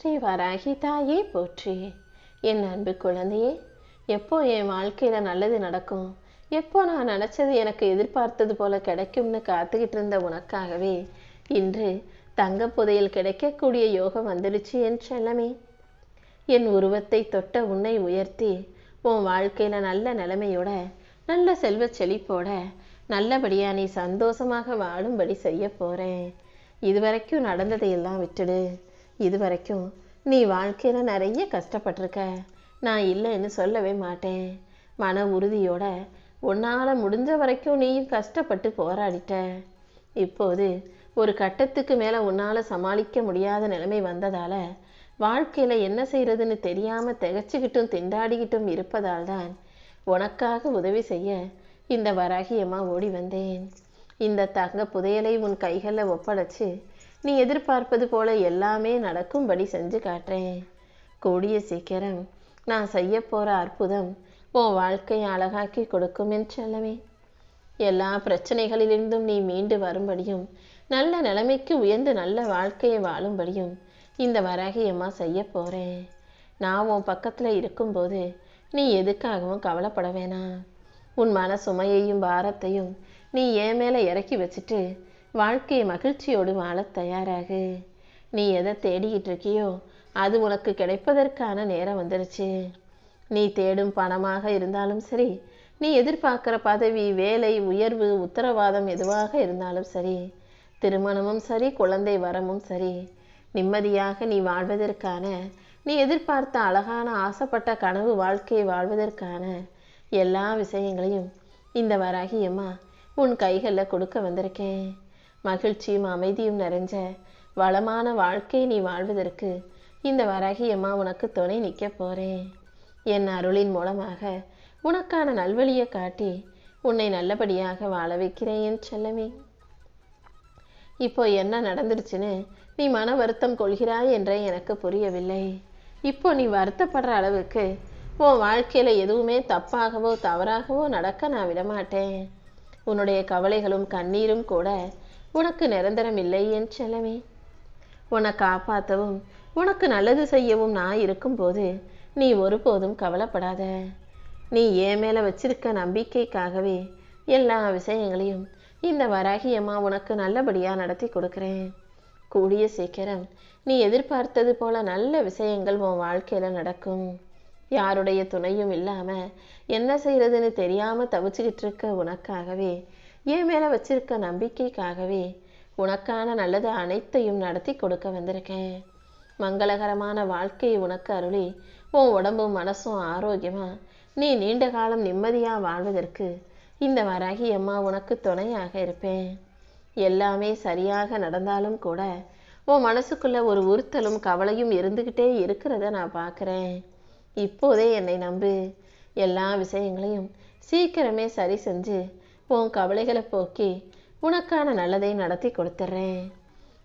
ஸ்ரீ வராகி தாயே போற்றி. என் அன்பு குழந்தையே எப்போ என் வாழ்க்கையில் நல்லது நடக்கும்? எப்போ நான் நினச்சது எனக்கு எதிர்பார்த்தது போல கிடைக்கும்னு காத்துக்கிட்டு இருந்த உனக்காகவே இன்று தங்க புதையில் கிடைக்கக்கூடிய யோகம் வந்துடுச்சு என் செல்லமே. என் உருவத்தை தொட்ட உன்னை உயர்த்தி உன் வாழ்க்கையில் நல்ல நிலைமையோட நல்ல செல்வ செழிப்போட நல்லபடியாக நீ சந்தோஷமாக வாழும்படி செய்ய போகிறேன் இதுவரைக்கும் நடந்ததையெல்லாம் விட்டுடு. இது வரைக்கும் நீ வாழ்க்கையில் நிறைய கஷ்டப்பட்டிருக்க. நான் இல்லைன்னு சொல்லவே மாட்டேன். மன உறுதியோட உன்னால் முடிஞ்ச வரைக்கும் நீயும் கஷ்டப்பட்டு போராடிட்ட. இப்போது ஒரு கட்டத்துக்கு மேலே உன்னால் சமாளிக்க முடியாத நிலைமை வந்ததால் வாழ்க்கையில் என்ன செய்கிறதுன்னு தெரியாமல் திகச்சிக்கிட்டும் திண்டாடிக்கிட்டும் இருப்பதால் தான் உனக்காக உதவி செய்ய இந்த வராகியமாக ஓடி வந்தேன். இந்த தங்க புதையலை உன் கைகளில் ஒப்படைச்சு நீ எதிர்பார்ப்பது போல எல்லாமே நடக்கும்படி செஞ்சு காட்டுறேன். கூடிய சீக்கிரம் நான் செய்ய போகிற அற்புதம் உன் வாழ்க்கையை அழகாக்கி கொடுக்கும் என்று சொல்லவே. எல்லா பிரச்சனைகளிலிருந்தும் நீ மீண்டு வரும்படியும் நல்ல நிலைமைக்கு உயர்ந்து நல்ல வாழ்க்கையை வாழும்படியும் இந்த வராகியம்மா செய்ய போகிறேன் நான் உன் பக்கத்தில் இருக்கும்போது நீ எதுக்காகவும் கவலைப்பட வேணாம். உன் மன சுமையையும் பாரத்தையும் நீ என் மேலே இறக்கி வச்சுட்டு வாழ்க்கையை மகிழ்ச்சியோடு வாழ தயாராகு. நீ எதை தேடிக்கிட்டு இருக்கியோ அது உனக்கு கிடைப்பதற்கான நேரம் வந்துருச்சு. நீ தேடும் பணமாக இருந்தாலும் சரி நீ எதிர்பார்க்குற பதவி வேலை உயர்வு உத்தரவாதம் எதுவாக இருந்தாலும் சரி திருமணமும் சரி குழந்தை வரமும் சரி நிம்மதியாக நீ வாழ்வதற்கான நீ எதிர்பார்த்த அழகான ஆசைப்பட்ட கனவு வாழ்க்கையை வாழ்வதற்கான எல்லா விஷயங்களையும் இந்த வராகியம்மா உன் கைகளில் கொடுக்க வந்திருக்கேன். மகிழ்ச்சியும் அமைதியும் நிறைஞ்ச வளமான வாழ்க்கை நீ வாழ்வதற்கு இந்த வராகியம்மா உனக்கு துணை நிற்க போகிறேன் என் அருளின் மூலமாக உனக்கான நல்வழியை காட்டி உன்னை நல்லபடியாக வாழ வைக்கிறேன் என் செல்லமே. இப்போ என்ன நடந்துருச்சுன்னு நீ மன வருத்தம் கொள்கிறாய் என்றே எனக்கு புரியவில்லை. இப்போ நீ வருத்தப்படுற அளவுக்கு உன் வாழ்க்கையில் எதுவுமே தப்பாகவோ தவறாகவோ நடக்க நான் விடமாட்டேன். உன்னுடைய கவலைகளும் கண்ணீரும் கூட உனக்கு நிரந்தரம் இல்லை என் செல்லமே. உன்னை காப்பாற்றவும் உனக்கு நல்லது செய்யவும் நான் இருக்கும்போது நீ ஒருபோதும் கவலைப்படாத. நீ என் மேலே வச்சிருக்க நம்பிக்கைக்காகவே எல்லா விஷயங்களையும் இந்த வராகியம்மா உனக்கு நல்லபடியாக நடத்தி கொடுக்குறேன். கூடிய சீக்கிரம் நீ எதிர்பார்த்தது போல நல்ல விஷயங்கள் உன் வாழ்க்கையில் நடக்கும். யாருடைய துணையும் இல்லாமல் என்ன செய்யறதுன்னு தெரியாமல் தவிச்சுக்கிட்டு இருக்க உனக்காகவே என் மேலே வச்சிருக்க நம்பிக்கைக்காகவே உனக்கான நல்லது அனைத்தையும் நடத்தி கொடுக்க வந்திருக்கேன். மங்களகரமான வாழ்க்கையை உனக்கு அருளி உன் உடம்பும் மனசும் ஆரோக்கியமாக நீ நீண்ட காலம் நிம்மதியாக வாழ்வதற்கு இந்த வராகி அம்மா உனக்கு துணையாக இருப்பேன். எல்லாமே சரியாக நடந்தாலும் கூட உன் மனசுக்குள்ள ஒரு உறுத்தலும் கவலையும் இருந்துக்கிட்டே இருக்கிறத நான் பார்க்குறேன் இப்போதே என்னை நம்பு. எல்லா விஷயங்களையும் சீக்கிரமே சரி செஞ்சு உன் கவலைகளை போக்கி உனக்கான நல்லதை நடத்தி கொடுத்துட்றேன்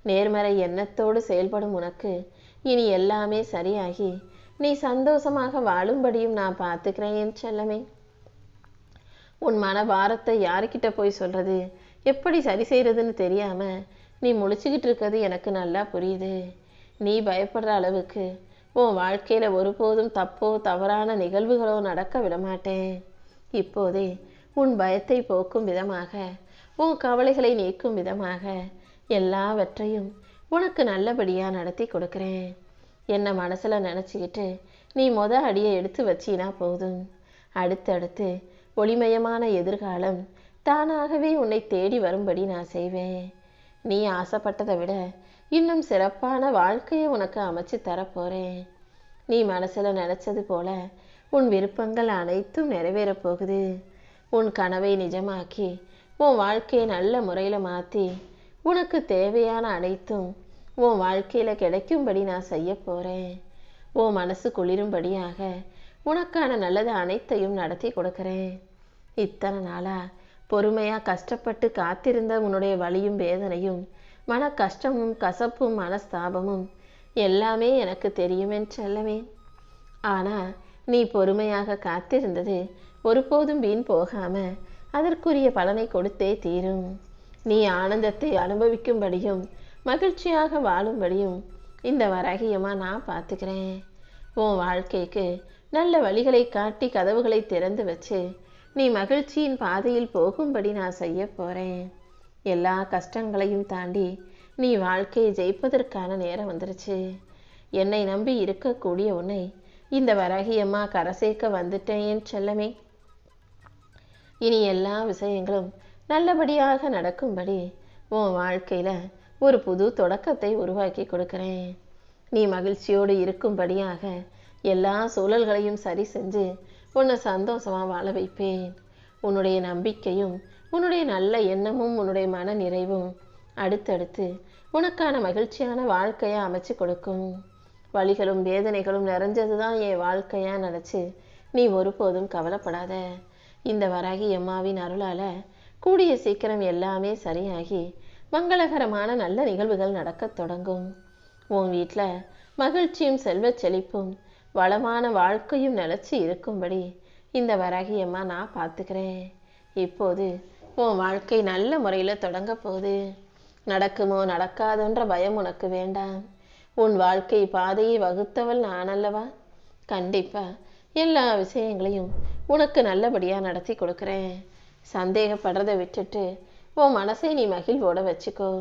நேர்மறை எண்ணத்தோடு செயல்படும் உனக்கு இனி எல்லாமே சரியாகி நீ சந்தோஷமாக வாழும்படியும் நான் பார்த்துக்கிறேன் என் செல்லமே. உன் மன பாரத்தை யாருக்கிட்ட போய் சொல்றது? எப்படி சரி செய்யறதுன்னு தெரியாம நீ முழிச்சுக்கிட்டு இருக்கிறது எனக்கு நல்லா புரியுது. நீ பயப்படுற அளவுக்கு உன் வாழ்க்கையில ஒருபோதும் தப்போ தவறான நிகழ்வுகளோ நடக்க விடமாட்டேன். இப்போதே உன் பயத்தை போக்கும் விதமாக உன் கவலைகளை நீக்கும் விதமாக எல்லாவற்றையும் உனக்கு நல்லபடியாக நடத்தி கொடுக்குறேன். என்னை மனசில் நினச்சிக்கிட்டு நீ மொத அடியை எடுத்து வச்சினா போதும். அடுத்தடுத்து ஒளிமயமான எதிர்காலம் தானாகவே உன்னை தேடி வரும்படி நான் செய்வேன். நீ ஆசைப்பட்டதை விட இன்னும் சிறப்பான வாழ்க்கையை உனக்கு அமைச்சு தரப்போகிறேன் நீ மனசில் நினச்சது போல உன் விருப்பங்கள் அனைத்தும் நிறைவேறப் போகுது. உன் கனவை நிஜமாக்கி உன் வாழ்க்கையை நல்ல முறையில் மாற்றி உனக்கு தேவையான அனைத்தும் உன் வாழ்க்கையில் கிடைக்கும்படி நான் செய்ய போகிறேன் உன் மனசு குளிரும்படியாக உனக்கான நல்லது அனைத்தையும் நடத்தி கொடுக்குறேன். இத்தனை நாளாக பொறுமையாக கஷ்டப்பட்டு காத்திருந்த உன்னுடைய வலியும் வேதனையும் மன கஷ்டமும் கசப்பும் மனஸ்தாபமும் எல்லாமே எனக்கு தெரியுமென் செல்லவே ஆனால் நீ பொறுமையாக காத்திருந்தது ஒருபோதும் வீண் போகாம அதற்குரிய பலனை கொடுத்தே தீரும். நீ ஆனந்தத்தை அனுபவிக்கும்படியும் மகிழ்ச்சியாக வாழும்படியும் இந்த வராகியம்மா நான் பார்த்துக்கிறேன். உன் வாழ்க்கைக்கு நல்ல வழிகளை காட்டி கதவுகளை திறந்து வச்சு நீ மகிழ்ச்சியின் பாதையில் போகும்படி நான் செய்ய போகிறேன் எல்லா கஷ்டங்களையும் தாண்டி நீ வாழ்க்கையை ஜெயிப்பதற்கான நேரம் வந்துருச்சு. என்னை நம்பி இருக்கக்கூடிய உன்னை இந்த வரகியம்மா கரை சேர்க்க வந்துட்டேன் செல்லமே. இனி எல்லா விஷயங்களும் நல்லபடியாக நடக்கும்படி உன் வாழ்க்கையில் ஒரு புது தொடக்கத்தை உருவாக்கி கொடுக்கிறேன். நீ மகிழ்ச்சியோடு இருக்கும்படியாக எல்லா சூழல்களையும் சரி செஞ்சு உன்னை சந்தோஷமாக வாழ வைப்பேன். உன்னுடைய நம்பிக்கையும் உன்னுடைய நல்ல எண்ணமும் உன்னுடைய மன நிறைவும் அடுத்தடுத்து உனக்கான மகிழ்ச்சியான வாழ்க்கையை அமைச்சு கொடுக்கும். வலிகளும் வேதனைகளும் நிறைஞ்சது தான் என் வாழ்க்கையாக நினச்சி நீ ஒருபோதும் கவலைப்படாத. இந்த வராகி அம்மாவின் அருளால் கூடிய சீக்கிரம் எல்லாமே சரியாகி மங்களகரமான நல்ல நிகழ்வுகள் நடக்கத் தொடங்கும். உன் வீட்டில் மகிழ்ச்சியும் செல்வச் செழிப்பும் வளமான வாழ்க்கையும் நிலச்சி இருக்கும்படி இந்த வராகி அம்மா நான் பார்த்துக்கிறேன் இப்போது உன் வாழ்க்கை நல்ல முறையில் தொடங்க போகுது. நடக்குமோ நடக்காதோன்ற பயம் உனக்கு வேண்டாம். உன் வாழ்க்கை பாதையை வகுத்தவள் நான் அல்லவா கண்டிப்பாக எல்லா விஷயங்களையும் உனக்கு நல்லபடியாக நடத்தி கொடுக்குறேன். சந்தேகப்படுறதை விட்டுட்டு உன் மனசை நீ மகிழ்வோட வச்சுக்கோ.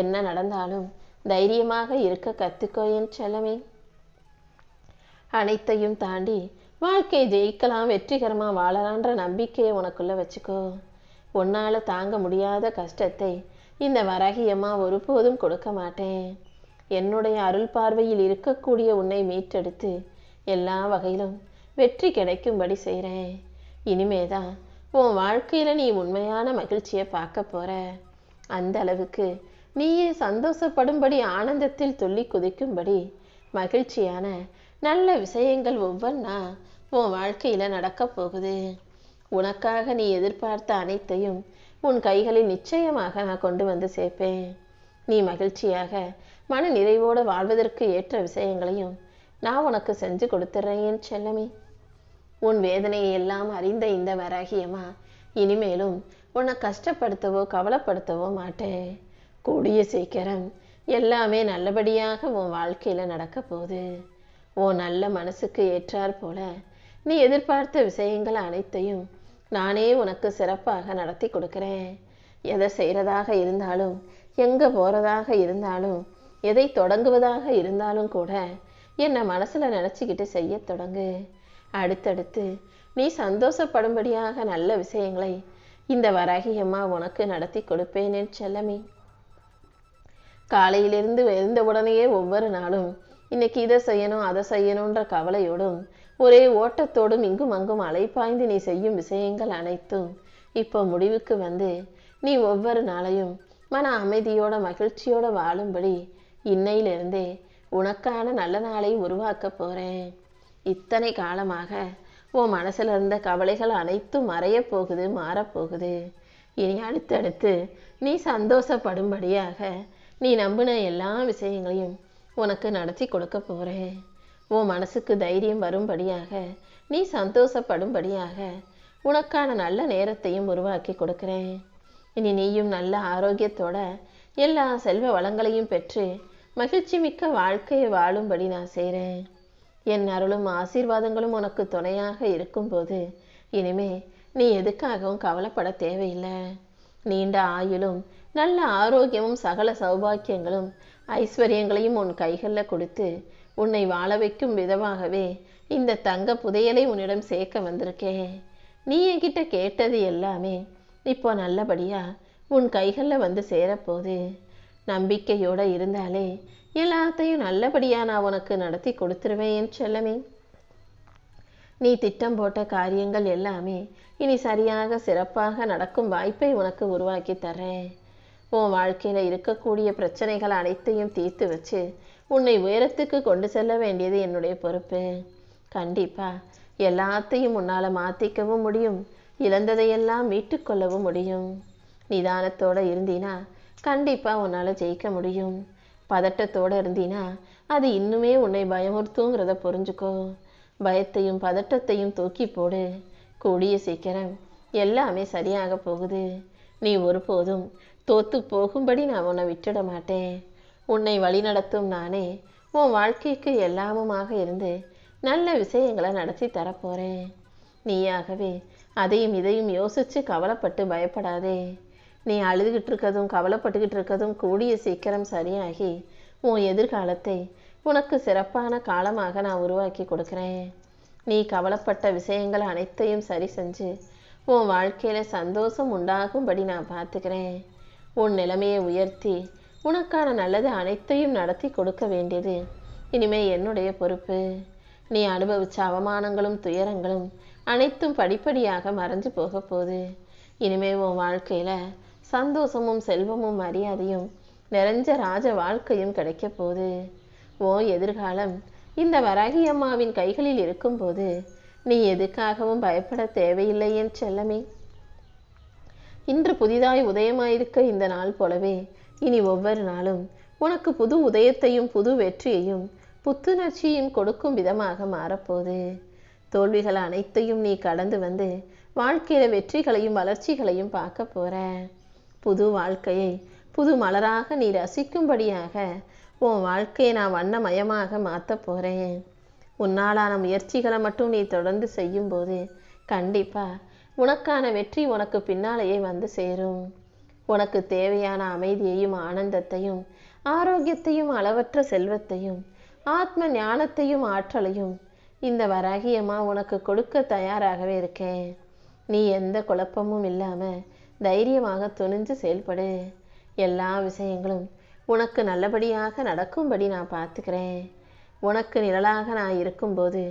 என்ன நடந்தாலும் தைரியமாக இருக்க கற்றுக்கோ என் செல்லமே. அனைத்தையும் தாண்டி வாழ்க்கையை ஜெயிக்கலாம் வெற்றிகரமாக வாழலான்ற நம்பிக்கையை உனக்குள்ள வச்சுக்கோ. உன்னால் தாங்க முடியாத கஷ்டத்தை இந்த வரகியம்மா ஒருபோதும் கொடுக்க மாட்டேன். என்னுடைய அருள் பார்வையில் இருக்கக்கூடிய உன்னை மீட்டெடுத்து எல்லா வகையிலும் வெற்றி கிடைக்கும்படி செய்கிறேன் இனிமேதான் உன் வாழ்க்கையில் நீ உண்மையான மகிழ்ச்சியை பார்க்க போற. அந்த அளவுக்கு நீயே சந்தோஷப்படும்படி ஆனந்தத்தில் துள்ளி குதிக்கும்படி மகிழ்ச்சியான நல்ல விஷயங்கள் ஒவ்வொன்றா உன் வாழ்க்கையில் நடக்கப் போகுது. உனக்காக நீ எதிர்பார்த்த அனைத்தையும் உன் கைகளில் நிச்சயமாக நான் கொண்டு வந்து சேர்ப்பேன். நீ மகிழ்ச்சியாக மன நிறைவோடு வாழ்வதற்கு ஏற்ற விஷயங்களையும் நான் உனக்கு செஞ்சு கொடுத்துட்றேன் செல்லமே. உன் வேதனையை எல்லாம் அறிந்த இந்த வராகியம்மா இனிமேலும் உன்னை கஷ்டப்படுத்தவோ கவலைப்படுத்தவோ மாட்டேன். கூடிய சீக்கிரம் எல்லாமே நல்லபடியாக உன் வாழ்க்கையில் நடக்க போகுது. உன் நல்ல மனசுக்கு ஏற்றாற் போல நீ எதிர்பார்த்த விஷயங்கள் அனைத்தையும் நானே உனக்கு சிறப்பாக நடத்தி கொடுக்குறேன். எதை செய்கிறதாக இருந்தாலும் எங்கே போகிறதாக இருந்தாலும் எதை தொடங்குவதாக இருந்தாலும் கூட என்னை மனசில் நினச்சிக்கிட்டு செய்ய தொடங்கு. அடுத்தடுத்து நீ சந்தோஷப்படும்படியாக நல்ல விஷயங்களை இந்த வராகியம்மா உனக்கு நடத்தி கொடுப்பேன் செல்லமே. காலையிலிருந்து எழுந்த உடனேயே ஒவ்வொரு நாளும் இன்னைக்கு இதை செய்யணும் அதை செய்யணுன்ற கவலையோடும் ஒரே ஓட்டத்தோடும் இங்கும் அங்கும் அலைப்பாய்ந்து நீ செய்யும் விஷயங்கள் அனைத்தும் இப்போ முடிவுக்கு வந்து நீ ஒவ்வொரு நாளையும் மன அமைதியோட மகிழ்ச்சியோட வாழும்படி இன்னையிலிருந்தே உனக்கான நல்ல நாளை உருவாக்க போறேன். இத்தனை காலமாக உன் மனசில் இருந்த கவலைகள் அனைத்தும் மறையப் போகுது மாறப்போகுது இனி அடுத்தடுத்து நீ சந்தோஷப்படும்படியாக நீ நம்பின எல்லா விஷயங்களையும் உனக்கு நடத்தி கொடுக்க போகிறேன் உன் மனசுக்கு தைரியம் வரும்படியாக நீ சந்தோஷப்படும்படியாக உனக்கான நல்ல நேரத்தையும் உருவாக்கி கொடுக்குறேன். இனி நீயும் நல்ல ஆரோக்கியத்தோட எல்லா செல்வ வளங்களையும் பெற்று மகிழ்ச்சி மிக்க வாழ்க்கையை வாழும்படி நான் செய்கிறேன் என் அருளும் ஆசீர்வாதங்களும் உனக்கு துணையாக இருக்கும்போது இனிமே நீ எதுக்காகவும் கவலைப்பட தேவையில்லை. நீண்ட ஆயுளும் நல்ல ஆரோக்கியமும் சகல சௌபாக்கியங்களும் ஐஸ்வர்யங்களையும் உன் கைகளில் கொடுத்து உன்னை வாழ வைக்கும் விதமாகவே இந்த தங்க புதையலை உன்னிடம் சேர்க்க வந்திருக்கேன். நீ என்கிட்ட கேட்டது எல்லாமே இப்போ நல்லபடியா உன் கைகளில் வந்து சேரப்போகுது. நம்பிக்கையோடு இருந்தாலே எல்லாத்தையும் நல்லபடியாக நான் உனக்கு நடத்தி கொடுத்துருவேன் என் செல்லமே. நீ திட்டம் போட்ட காரியங்கள் எல்லாமே இனி சரியாக சிறப்பாக நடக்கும் வாய்ப்பை உனக்கு உருவாக்கி தரேன் உன் வாழ்க்கையில் இருக்கக்கூடிய பிரச்சனைகள் அனைத்தையும் தீர்த்து வச்சு உன்னை உயரத்துக்கு கொண்டு செல்ல வேண்டியது என்னுடைய பொறுப்பு. கண்டிப்பா எல்லாத்தையும் உன்னால் மாற்றிக்கவும் முடியும் இழந்ததையெல்லாம் மீட்டுக்கொள்ளவும் முடியும். நிதானத்தோட இருந்தீனா கண்டிப்பாக உன்னால் ஜெயிக்க முடியும். பதட்டத்தோட இருந்தீன்னா அது இன்னுமே உன்னை பயமுறுத்துங்கிறத புரிஞ்சுக்கோ. பயத்தையும் பதட்டத்தையும் தூக்கி போடு. கூடிய சீக்கிரம் எல்லாமே சரியாக போகுது. நீ ஒருபோதும் தோத்து போகும்படி நான் உன்னை விட்டுட மாட்டேன். உன்னை வழிநடத்தும் நானே உன் வாழ்க்கைக்கு எல்லாமுமாக இருந்து நல்ல விஷயங்களை நடத்தி தரப்போறேன் நீயாகவே அதையும் இதையும் யோசிச்சு கவலைப்பட்டு பயப்படாதே. நீ அழுதுகிட்டு இருக்கதும் கவலைப்பட்டுக்கிட்டு இருக்கதும் கூடிய சீக்கிரம் சரியாகி உன் எதிர்காலத்தை உனக்கு சிறப்பான காலமாக நான் உருவாக்கி கொடுக்குறேன். நீ கவலைப்பட்ட விஷயங்கள் அனைத்தையும் சரி செஞ்சு உன் வாழ்க்கையில் சந்தோஷம் உண்டாகும்படி நான் பார்த்துக்கிறேன். உன் நிலைமையை உயர்த்தி உனக்கான நல்லது அனைத்தையும் நடத்தி கொடுக்க வேண்டியது இனிமே என்னுடைய பொறுப்பு. நீ அனுபவிச்ச அவமானங்களும் துயரங்களும் அனைத்தும் படிப்படியாக மறைஞ்சு போக போகுது. இனிமே உன் வாழ்க்கையில் சந்தோஷமும் செல்வமும் மரியாதையும் நிறைஞ்ச ராஜ வாழ்க்கையும் கிடைக்க போது ஓ எதிர்காலம். இந்த வராகி அம்மாவின் கைகளில் இருக்கும்போது நீ எதுக்காகவும் பயப்பட தேவையில்லை என் செல்லமே. இன்று புதிதாய் உதயமாயிருக்க இந்த நாள் போலவே இனி ஒவ்வொரு நாளும் உனக்கு புது உதயத்தையும் புது வெற்றியையும் புத்துணர்ச்சியும் கொடுக்கும் விதமாக மாறப்போது தோல்விகள் அனைத்தையும் நீ கடந்து வந்து வாழ்க்கையில வெற்றிகளையும் வளர்ச்சிகளையும் பார்க்க போற. புது வாழ்க்கையை புது மலராக நீ ரசிக்கும்படியாக உன் வாழ்க்கையை நான் வண்ணமயமாக மாற்றப் போகிறேன் உன்னாலான முயற்சிகளை மட்டும் நீ தொடர்ந்து செய்யும்போது கண்டிப்பாக உனக்கான வெற்றி உனக்கு பின்னாலேயே வந்து சேரும். உனக்கு தேவையான அமைதியையும் ஆனந்தத்தையும் ஆரோக்கியத்தையும் அளவற்ற செல்வத்தையும் ஆத்ம ஞானத்தையும் ஆற்றலையும் இந்த வராகியமாக உனக்கு கொடுக்க தயாராகவே இருக்கேன். நீ எந்த குழப்பமும் இல்லாமல் தைரியமாக துணிஞ்சு செயல்படு. எல்லா விஷயங்களும் உனக்கு நல்லபடியாக நடக்கும்படி நான் பார்த்துக்கிறேன். உனக்கு நிழலாக நான் இருக்கும்போது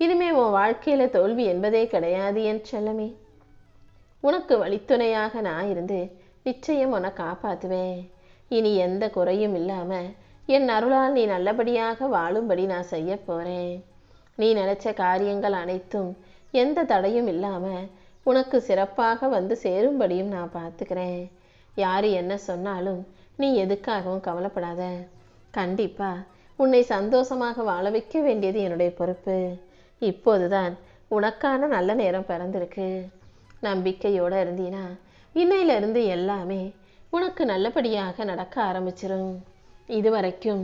இனிமே உன் வாழ்க்கையில தோல்வி என்பதே கிடையாது என் செல்லமே. உனக்கு வழித்துணையாக நான் இருந்து நிச்சயம் உன்னை காப்பாற்றுவேன் இனி எந்த குறையும் இல்லாம என் அருளால் நீ நல்லபடியாக வாழும்படி நான் செய்ய போறேன். நீ நினைச்ச காரியங்கள் அனைத்தும் எந்த தடையும் இல்லாமல் உனக்கு சிறப்பாக வந்து சேரும்படியும் நான் பார்த்துக்கிறேன். யார் என்ன சொன்னாலும் நீ எதுக்காகவும் கவலைப்படாத. கண்டிப்பா உன்னை சந்தோஷமாக வாழ வைக்க வேண்டியது என்னுடைய பொறுப்பு. இப்போதுதான் உனக்கான நல்ல நேரம் பிறந்திருக்கு. நம்பிக்கையோடு இருந்தீனா இன்னையிலிருந்து எல்லாமே உனக்கு நல்லபடியாக நடக்க ஆரம்பிச்சிரும். இதுவரைக்கும்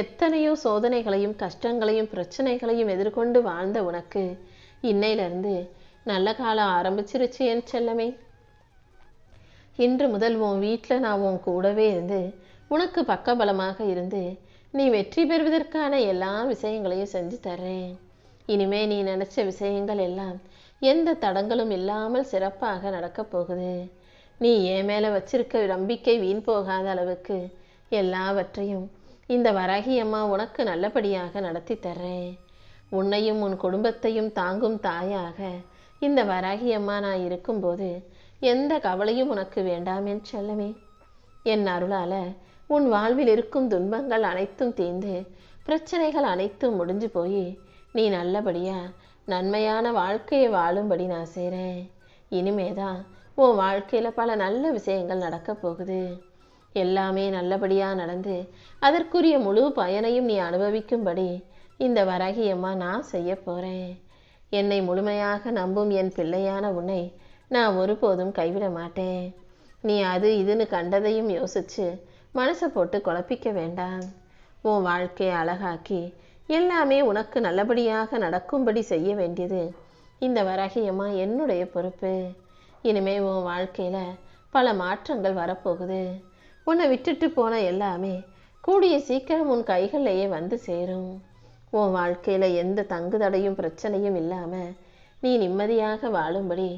எத்தனையோ சோதனைகளையும் கஷ்டங்களையும் பிரச்சனைகளையும் எதிர்கொண்டு வாழ்ந்த உனக்கு இன்னையிலிருந்து நல்ல காலம் ஆரம்பிச்சிருச்சு என் செல்லமே. இன்று முதல் உன் வீட்டில் நான் உன் கூடவே இருந்து உனக்கு பக்கபலமாக இருந்து நீ வெற்றி பெறுவதற்கான எல்லா விஷயங்களையும் செஞ்சு தர்றேன். இனிமே நீ நினைச்ச விஷயங்கள் எல்லாம் எந்த தடங்களும் இல்லாமல் சிறப்பாக நடக்கப் போகுது. நீ என் மேலே வச்சிருக்க நம்பிக்கை வீண் போகாத அளவுக்கு எல்லாவற்றையும் இந்த வரகி அம்மா உனக்கு நல்லபடியாக நடத்தி தர்றேன். உன்னையும் உன் குடும்பத்தையும் தாங்கும் தாயாக இந்த வராகி அம்மா நான் இருக்கும்போது எந்த கவலையும் உனக்கு வேண்டாம் என் செல்லமே. என் அருளால உன் வாழ்வில் இருக்கும் துன்பங்கள் அனைத்தும் தீர்ந்து பிரச்சனைகள் அனைத்தும் முடிஞ்சு போய் நீ நல்லபடியா நன்மையான வாழ்க்கையை வாழும்படி நான் செய்கிறேன் இனிமேதான் உன் வாழ்க்கையில் பல நல்ல விஷயங்கள் நடக்க போகுது. எல்லாமே நல்லபடியாக நடந்து அதற்குரிய முழு பயனையும் நீ அனுபவிக்கும்படி இந்த வரகியம்மா நான் செய்ய போகிறேன் என்னை முழுமையாக நம்பும் என் பிள்ளையான உன்னை நான் ஒருபோதும் கைவிட மாட்டேன். நீ அது இதுன்னு கண்டதையும் யோசிச்சு மனசை போட்டு குழப்பிக்க வேண்டாம். உன் வாழ்க்கையை அழகாக்கி எல்லாமே உனக்கு நல்லபடியாக நடக்கும்படி செய்ய வேண்டியது இந்த வராகியம்மா என்னுடைய பொறுப்பு. இனிமே உன் வாழ்க்கையில் பல மாற்றங்கள் வரப்போகுது. உன்னை விட்டுட்டு போன எல்லாமே கூடிய சீக்கிரம் உன் கைகளிலேயே வந்து சேரும். உன் வாழ்க்கையில் எந்த தங்குதடையும் பிரச்சனையும் இல்லாமல் நீ நிம்மதியாக வாழும்படி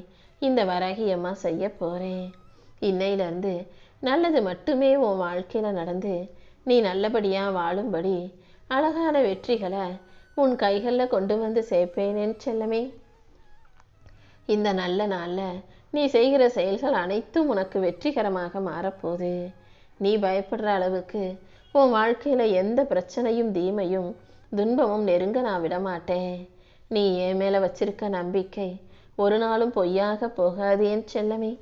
இந்த வராகியம்மா செய்ய போறேன். இன்னையிலிருந்து நல்லது மட்டுமே உன் வாழ்க்கையில் நடந்து நீ நல்லபடியாக வாழும்படி அழகான வெற்றிகளை உன் கைகளில் கொண்டு வந்து சேர்ப்பேனேன்னு செல்லமே. இந்த நல்ல நாளில் நீ செய்கிற செயல்கள் அனைத்தும் உனக்கு வெற்றிகரமாக மாறப்போகுது. நீ பயப்படுற அளவுக்கு உன் வாழ்க்கையில் எந்த பிரச்சனையும் தீமையும் துன்பமும் நெருங்க நான் விடமாட்டேன். நீ என் மேல வச்சிருக்க நம்பிக்கை ஒரு நாளும் பொய்யாக போகாது என் செல்லமே.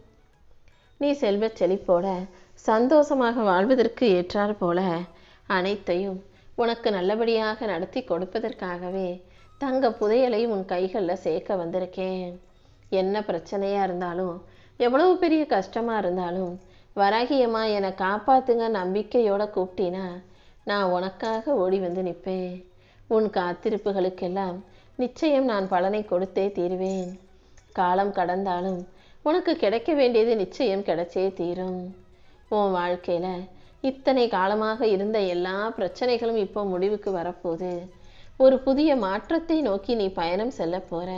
நீ செல்வச் செழிப்போட சந்தோஷமாக வாழ்வதற்கு ஏற்றாற் போல அனைத்தையும் உனக்கு நல்லபடியாக நடத்தி கொடுப்பதற்காகவே தங்க புதையலை உன் கைகளில் சேர்க்க வந்திருக்கேன். என்ன பிரச்சனையா இருந்தாலும் எவ்வளவு பெரிய கஷ்டமா இருந்தாலும் வராகியம்மா என்னை காப்பாத்துங்க நம்பிக்கையோட கூப்பிட்டினா நான் உனக்காக ஓடி வந்து நிற்பேன். உன் காத்திருப்புகளுக்கெல்லாம் நிச்சயம் நான் பலனை கொடுத்தே தீர்வேன். காலம் கடந்தாலும் உனக்கு கிடைக்க வேண்டியது நிச்சயம் கிடைச்சே தீரும். உன் வாழ்க்கையில் இத்தனை காலமாக இருந்த எல்லா பிரச்சனைகளும் இப்போ முடிவுக்கு வரப்போகுது. ஒரு புதிய மாற்றத்தை நோக்கி நீ பயணம் செல்ல போற.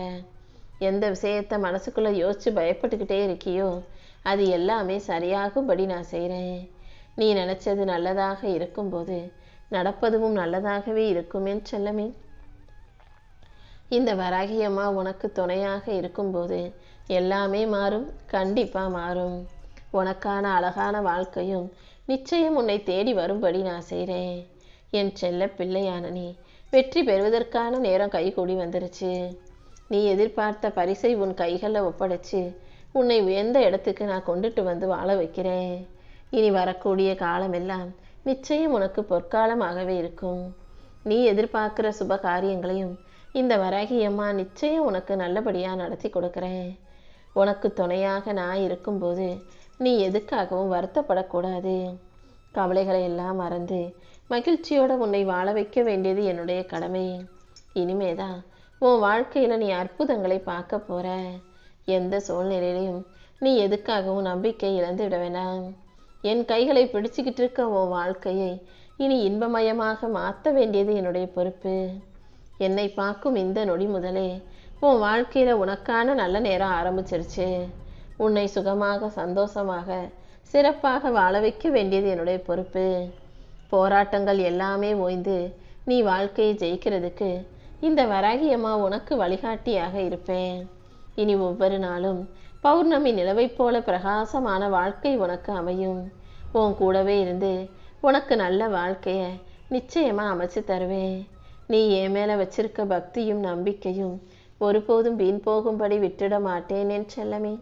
எந்த விஷயத்தை மனசுக்குள்ளே யோசிச்சு பயப்பட்டுக்கிட்டே இருக்கியோ அது எல்லாமே சரியாகும்படி நான் செய்கிறேன் நீ நினச்சது நல்லதாக இருக்கும்போது நடப்பதுவும் நல்லதாகவே இருக்குமே செல்லமே. இந்த வராகியம்மா உனக்கு துணையாக இருக்கும்போது எல்லாமே மாறும் கண்டிப்பாக மாறும். உனக்கான அழகான வாழ்க்கையும் நிச்சயம் உன்னை தேடி வரும்படி நான் செய்கிறேன் என் செல்ல பிள்ளையான நீ வெற்றி பெறுவதற்கான நேரம் கைகூடி வந்துருச்சு. நீ எதிர்பார்த்த பரிசை உன் கைகளில் ஒப்படைச்சு உன்னை உயர்ந்த இடத்துக்கு நான் கொண்டுட்டு வந்து வாழ வைக்கிறேன். இனி வரக்கூடிய காலமெல்லாம் நிச்சயம் உனக்கு பொற்காலமாகவே இருக்கும். நீ எதிர்பார்க்கிற சுப காரியங்களையும் இந்த வராகியம்மா நிச்சயம் உனக்கு நல்லபடியாக நடத்தி கொடுக்குறேன். உனக்கு துணையாக நான் இருக்கும்போது நீ எதுக்காகவும் வருத்தப்படக்கூடாது. கவலைகளை எல்லாம் மறந்து மகிழ்ச்சியோட உன்னை வாழ வைக்க வேண்டியது என்னுடைய கடமை. இனிமேதான் உன் வாழ்க்கையில் நீ அற்புதங்களை பார்க்க போற. எந்த சூழ்நிலையிலையும் நீ எதுக்காகவும் நம்பிக்கை இழந்துவிட வேணாம் என் கைகளை பிடிச்சிக்கிட்டு இருக்க உன் வாழ்க்கையை இனி இன்பமயமாக மாற்ற வேண்டியது என்னுடைய பொறுப்பு. என்னை பார்க்கும் இந்த நொடி முதலே உன் வாழ்க்கையில் உனக்கான நல்ல நேரம் ஆரம்பிச்சிருச்சு. உன்னை சுகமாக சந்தோஷமாக சிறப்பாக வாழ வைக்க வேண்டியது என்னுடைய பொறுப்பு. போராட்டங்கள் எல்லாமே ஓய்ந்து நீ வாழ்க்கையை ஜெயிக்கிறதுக்கு இந்த வராகியம்மா உனக்கு வழிகாட்டியாக இருப்பேன். இனி ஒவ்வொரு நாளும் பௌர்ணமி நிலவைப் போல பிரகாசமான வாழ்க்கை உனக்கு அமையும். உன் கூடவே இருந்து உனக்கு நல்ல வாழ்க்கையை நிச்சயமாக அமைச்சு தருவேன். நீ என் மேலே வச்சிருக்க பக்தியும் நம்பிக்கையும் ஒருபோதும் வீண் போகும்படி விட்டுட மாட்டேன் என் செல்லமே.